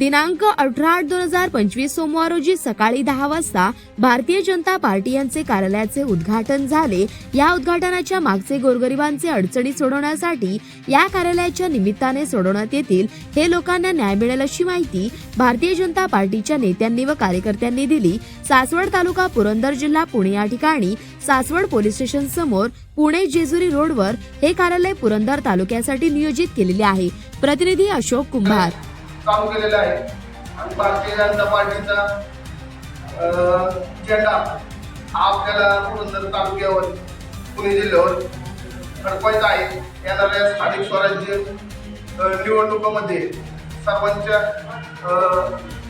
दिनांक अठरा आठ दोन हजार पंचवीस सोमवार रोजी सकाळी दहा वाजता भारतीय जनता पार्टी यांचे कार्यालयाचे उद्घाटन झाले. या उद्घाटनाच्या मागचे गोरगरिबांचे अडचणी सोडवण्यासाठी या कार्यालयाच्या निमित्ताने सोडवण्यात येतील. हे लोकांना न्याय मिळेल अशी माहिती भारतीय जनता पार्टीच्या नेत्यांनी व कार्यकर्त्यांनी दिली. सासवड तालुका पुरंदर जिल्हा पुणे या ठिकाणी सासवड पोलीस स्टेशन समोर पुणे जेजुरी रोडवर हे कार्यालय पुरंदर तालुक्यासाठी नियोजित केलेले आहे. प्रतिनिधी अशोक कुंभार. काम केलेलं आहे. आणि भारतीय जनता पार्टीचा झेंडा हा आपल्याला पुरंदर तालुक्यावर पुणे जिल्ह्यावर फडकवायचा आहे. येणाऱ्या स्थानिक स्वराज्य निवडणुकामध्ये सर्वांच्या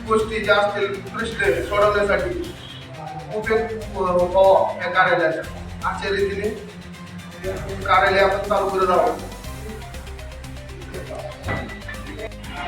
गोष्टी ज्या असतील प्रश्न सोडवण्यासाठी उपयोग व्हावा या कार्यालयाचा. अशा रीतीने कार्यालय आपण चालू करत आहोत.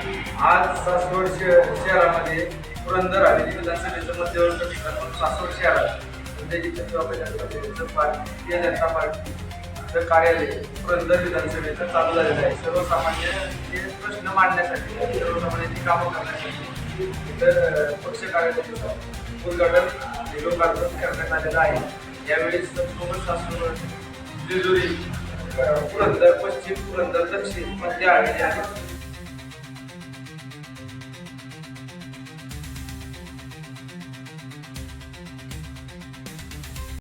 आज सासवड शहर शहरामध्ये पुरंदर हवेली विधानसभेचं मध्यवर्ती ठिकाण म्हणून सासवड शहरात सध्याची छत्रपती पार्टी भारतीय जनता पार्टीचं कार्यालय पुरंदर विधानसभेचं चालू झालेलं आहे. सर्वसामान्य प्रश्न मांडण्यासाठी सर्वसामान्यांची कामं करण्यासाठी तर पक्ष कार्यालयाचं उद्घाटन लोकार्पण करण्यात आलेलं आहे. यावेळी संपूर्ण सासवड जेजुरी पुरंदर पश्चिम पुरंदर दक्षिण मध्य हवेली आणि